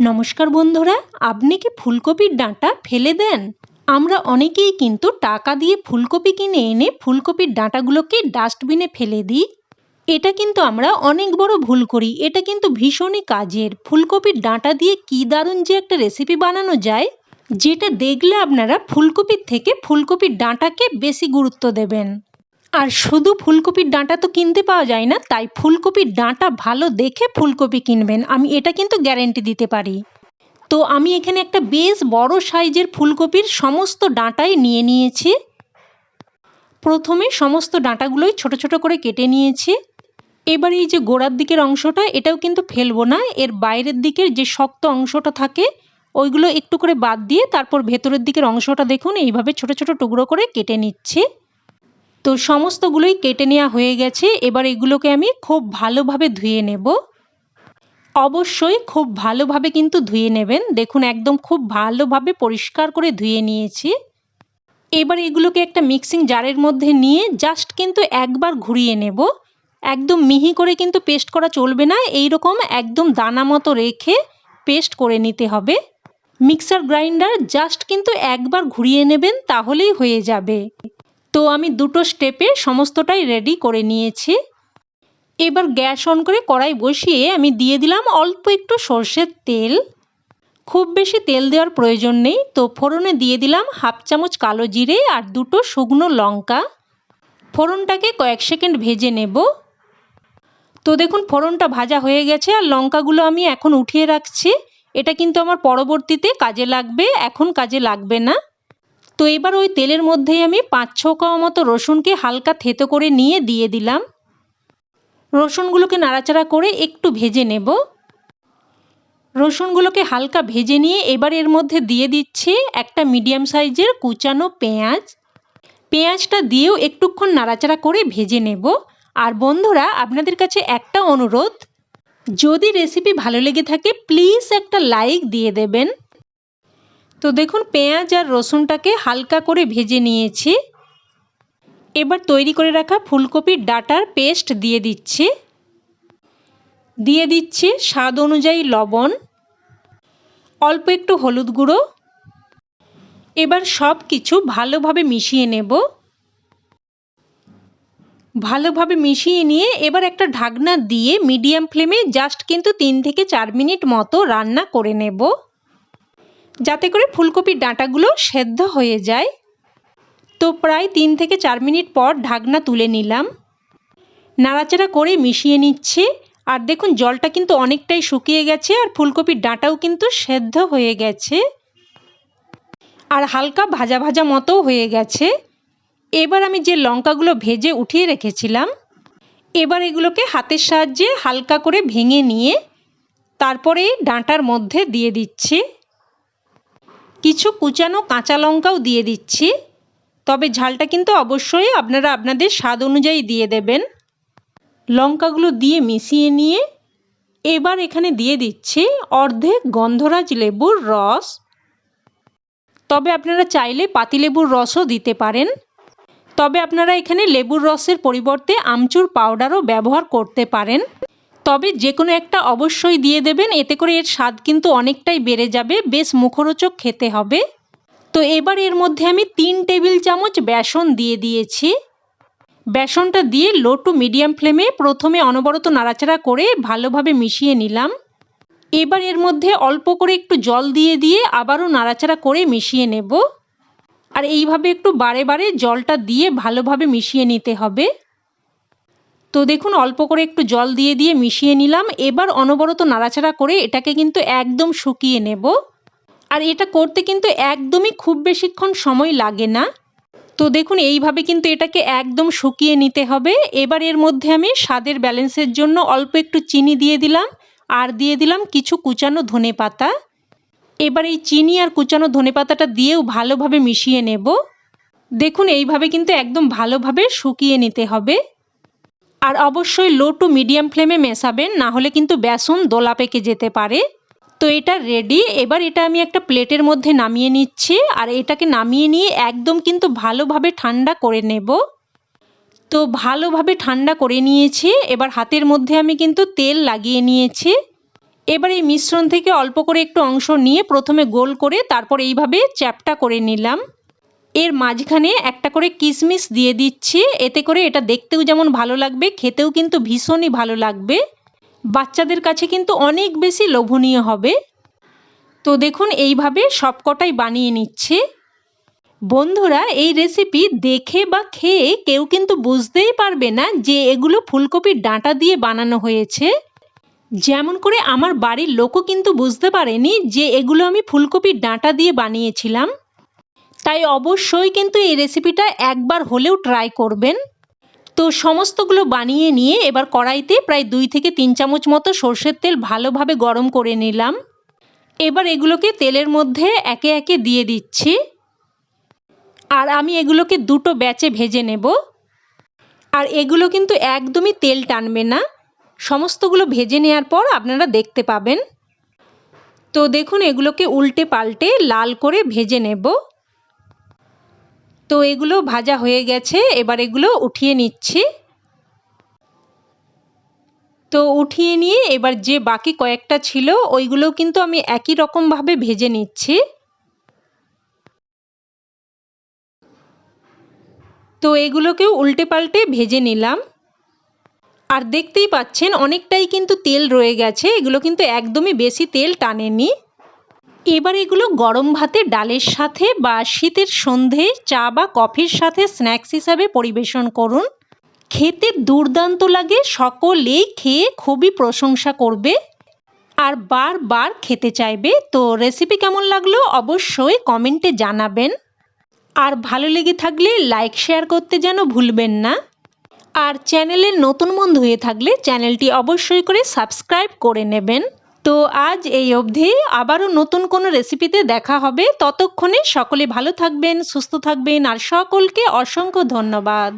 নমস্কার বন্ধুরা, আপনি কি ফুলকপির ডাঁটা ফেলে দেন? আমরা অনেকেই কিন্তু টাকা দিয়ে ফুলকপি কিনে এনে ফুলকপির ডাঁটাগুলোকে ডাস্টবিনে ফেলে দিই। এটা কিন্তু আমরা অনেক বড় ভুল করি। এটা কিন্তু ভীষণই কাজের। ফুলকপির ডাঁটা দিয়ে কী দারুণ যে একটা রেসিপি বানানো যায়, যেটা দেখলে আপনারা ফুলকপির থেকে ফুলকপির ডাঁটাকে বেশি গুরুত্ব দেবেন। আর শুধু ফুলকপির ডাঁটা তো কিনতে পাওয়া যায় না, তাই ফুলকপির ডাঁটা ভালো দেখে ফুলকপি কিনবেন। আমি এটা কিন্তু গ্যারেন্টি দিতে পারি। তো আমি এখানে একটা বেশ বড় সাইজের ফুলকপির সমস্ত ডাঁটাই নিয়ে নিয়েছি। প্রথমে সমস্ত ডাঁটাগুলোই ছোট ছোট করে কেটে নিয়েছি। এবার এই যে গোড়ার দিকের অংশটা, এটাও কিন্তু ফেলব না। এর বাইরের দিকের যে শক্ত অংশটা থাকে, ওইগুলো একটু করে বাদ দিয়ে তারপর ভেতরের দিকের অংশটা দেখুন, এইভাবে ছোট ছোট টুকরো করে কেটে নিচ্ছি। তো সমস্তগুলোই কেটে নেওয়া হয়ে গেছে। এবার এগুলোকে আমি খুব ভালোভাবে ধুয়ে নেব। অবশ্যই খুব ভালোভাবে কিন্তু ধুয়ে নেবেন। দেখুন, একদম খুব ভালোভাবে পরিষ্কার করে ধুয়ে নিয়েছি। এবার এগুলোকে একটা মিক্সিং জারের মধ্যে নিয়ে জাস্ট কিন্তু একবার ঘুরিয়ে নেব। একদম মিহি করে কিন্তু পেস্ট করা চলবে না। এই রকম একদম দানা মতো রেখে পেস্ট করে নিতে হবে। মিক্সার গ্রাইন্ডার জাস্ট কিন্তু একবার ঘুরিয়ে নেবেন, তাহলেই হয়ে যাবে। তো আমি দুটো স্টেপে সমস্তটাই রেডি করে নিয়েছি। এবার গ্যাস অন করে কড়াই বসিয়ে আমি দিয়ে দিলাম অল্প একটু সর্ষের তেল। খুব বেশি তেল দেওয়ার প্রয়োজন নেই, তো ফোড়নে দিয়ে দিলাম হাফ চামচ কালো জিরে আর দুটো শুকনো লঙ্কা। ফোড়নটাকে কয়েক সেকেন্ড ভেজে নেব। তো দেখুন, ফোড়নটা ভাজা হয়ে গেছে আর লঙ্কাগুলো আমি এখন উঠিয়ে রাখছি। এটা কিন্তু আমার পরবর্তীতে কাজে লাগবে, এখন কাজে লাগবে না। তো এবার ওই তেলের মধ্যেই আমি পাঁচ ছ কোয়া মতো রসুনকে হালকা থেতো করে নিয়ে দিয়ে দিলাম। রসুনগুলোকে নাড়াচাড়া করে একটু ভেজে নেব। রসুনগুলোকে হালকা ভেজে নিয়ে এবার এর মধ্যে দিয়ে দিচ্ছি একটা মিডিয়াম সাইজের কুচানো পেঁয়াজ। পেঁয়াজটা দিয়েও একটুক্ষণ নাড়াচাড়া করে ভেজে নেব। আর বন্ধুরা, আপনাদের কাছে একটা অনুরোধ, যদি রেসিপি ভালো লেগে থাকে, প্লিজ একটা লাইক দিয়ে দেবেন। তো দেখুন, পেঁয়াজ আর রসুনটাকে হালকা করে ভেজে নিয়েছি। এবার তৈরি করে রাখা ফুলকপির ডাটার পেস্ট দিয়ে দিচ্ছি। দিয়ে দিচ্ছি স্বাদ অনুযায়ী লবণ, অল্প একটু হলুদ গুঁড়ো। এবার সব কিছু ভালোভাবে মিশিয়ে নেব। ভালোভাবে মিশিয়ে নিয়ে এবার একটা ঢাকনা দিয়ে মিডিয়াম ফ্লেমে জাস্ট কিন্তু তিন থেকে চার মিনিট মতো রান্না করে নেব। যাতে করে ফুলকপির ডাঁটাগুলো সেদ্ধ হয়ে যায়। তো প্রায় তিন থেকে চার মিনিট পর ঢাকনা তুলে নিলাম। নাড়াচাড়া করে মিশিয়ে নিচ্ছে। আর দেখুন, জলটা কিন্তু অনেকটাই শুকিয়ে গেছে আর ফুলকপির ডাঁটাও কিন্তু সেদ্ধ হয়ে গেছে। আর হালকা ভাজা ভাজা মতো হয়ে গেছে। এবার আমি যে লঙ্কাগুলো ভেজে উঠিয়ে রেখেছিলাম, এবার এগুলোকে হাতের সাহায্যে হালকা করে ভেঙে নিয়ে তারপরে ডাঁটার মধ্যে দিয়ে দিচ্ছি। কিছু কুচানো কাঁচা লঙ্কাও দিয়ে দিচ্ছি। তবে ঝালটা কিন্তু অবশ্যই আপনারা আপনাদের স্বাদ অনুযায়ী দিয়ে দেবেন। লঙ্কাগুলো দিয়ে মিশিয়ে নিয়ে এবার এখানে দিয়ে দিচ্ছি অর্ধেক গন্ধরাজ লেবুর রস। তবে আপনারা চাইলে পাতিলেবুর রসও দিতে পারেন। তবে আপনারা এখানে লেবুর রসের পরিবর্তে আমচুর পাউডারও ব্যবহার করতে পারেন। তবে যে কোনো একটা অবশ্যই দিয়ে দেবেন, এতে করে এর স্বাদ কিন্তু অনেকটাই বেড়ে যাবে। বেশ মুখরোচক খেতে হবে। তো এবার এর মধ্যে আমি তিন টেবিল চামচ বেসন দিয়ে দিয়েছি। বেসনটা দিয়ে লো টু মিডিয়াম ফ্লেমে প্রথমে অনবরত নাড়াচাড়া করে ভালোভাবে মিশিয়ে নিলাম। এবার এর মধ্যে অল্প করে একটু জল দিয়ে দিয়ে আবারও নাড়াচাড়া করে মিশিয়ে নেব। আর এইভাবে একটু বারে বারে জলটা দিয়ে ভালোভাবে মিশিয়ে নিতে হবে। তো দেখুন, অল্প করে একটু জল দিয়ে দিয়ে মিশিয়ে নিলাম। এবার অনবরত নাড়াচাড়া করে এটাকে কিন্তু একদম শুকিয়ে নেব। আর এটা করতে কিন্তু একদমই খুব বেশিক্ষণ সময় লাগে না। তো দেখুন, এইভাবে কিন্তু এটাকে একদম শুকিয়ে নিতে হবে। এবার এর মধ্যে আমি স্বাদের ব্যালেন্সের জন্য অল্প একটু চিনি দিয়ে দিলাম। আর দিয়ে দিলাম কিছু কুচানো ধনে পাতা। এবার এই চিনি আর কুচানো ধনে পাতাটা দিয়েও ভালোভাবে মিশিয়ে নেব। দেখুন, এইভাবে কিন্তু একদম ভালোভাবে শুকিয়ে নিতে হবে। আর অবশ্যই লো টু মিডিয়াম ফ্লেমে মেশাবেন, না হলে কিন্তু বেসন দোলা পেকে যেতে পারে। তো এটা রেডি এবার এটা আমি একটা প্লেটের মধ্যে নামিয়ে নিচ্ছি, আর এটাকে নামিয়ে নিয়ে একদম কিন্তু ভালোভাবে ঠান্ডা করে নেব। তো ভালোভাবে ঠান্ডা করে নিয়েছি, এবার হাতের মধ্যে আমি কিন্তু তেল লাগিয়ে নিয়েছি। এবার এই মিশ্রণ থেকে অল্প করে একটু অংশ নিয়ে প্রথমে গোল করে তারপর এইভাবে চ্যাপটা করে নিলাম। এর মাঝখানে একটা করে কিশমিশ দিয়ে দিচ্ছি। এতে করে এটা দেখতেও যেমন ভালো লাগবে, খেতেও কিন্তু ভীষণই ভালো লাগবে। বাচ্চাদের কাছে কিন্তু অনেক বেশি লোভনীয় হবে। তো দেখুন, এইভাবে সবকটাই বানিয়ে নিচ্ছে। বন্ধুরা, এই রেসিপি দেখে বা খেয়ে কেউ কিন্তু বুঝতেই পারবে না যে এগুলো ফুলকপির ডাঁটা দিয়ে বানানো হয়েছে। যেমন করে আমার বাড়ির লোকও কিন্তু বুঝতে পারেনি যে এগুলো আমি ফুলকপির ডাঁটা দিয়ে বানিয়েছিলাম। তাই অবশ্যই কিন্তু এই রেসিপিটা একবার হলেও ট্রাই করবেন। তো সমস্তগুলো বানিয়ে নিয়ে এবার কড়াইতে প্রায় দুই থেকে তিন চামচ মতো সর্ষের তেল ভালোভাবে গরম করে নিলাম। এবার এগুলোকে তেলের মধ্যে একে একে দিয়ে দিচ্ছি। আর আমি এগুলোকে দুটো ব্যাচে ভেজে নেব। আর এগুলো কিন্তু একদমই তেল টানবে না। সমস্তগুলো ভেজে নেওয়ার পর আপনারা দেখতে পাবেন। তো দেখুন এগুলোকে উল্টে পাল্টে লাল করে ভেজে নেব। তো এগুলো ভাজা হয়ে গেছে, এবার এগুলো উঠিয়ে নিচ্ছি। তো উঠিয়ে নিয়ে এবার যে বাকি কয়েকটা ছিল, ওইগুলো কিন্তু আমি একই রকমভাবে ভেজে নিচ্ছি। তো এগুলোকেও উল্টে পাল্টে ভেজে নিলাম। আর দেখতেই পাচ্ছেন, অনেকটাই কিন্তু তেল রয়ে গেছে, এগুলো কিন্তু একদমই বেশি তেল টানেনি। এবার এগুলো গরম ভাতে, ডালের সাথে বা শীতের সন্ধে চা বা কফির সাথে স্ন্যাক্স হিসাবে পরিবেশন করুন। খেতে দুর্দান্ত লাগে সকলেই খেয়ে খুবই প্রশংসা করবে। আর বারবার খেতে চাইবে, তো রেসিপি কেমন লাগল অবশ্যই কমেন্টে জানাবেন। আর ভালো লেগে থাকলে লাইক শেয়ার করতে যেন ভুলবেন না। আর চ্যানেলের নতুন বন্ধু হয়ে থাকলে চ্যানেলটি অবশ্যই করে সাবস্ক্রাইব করে নেবেন। তো আজ এই অবধি আবারও নতুন কোনো রেসিপিতে দেখা হবে। ততক্ষণে সকলে ভালো থাকবেন, সুস্থ থাকবেন, আর সকলকে অসংখ্য ধন্যবাদ।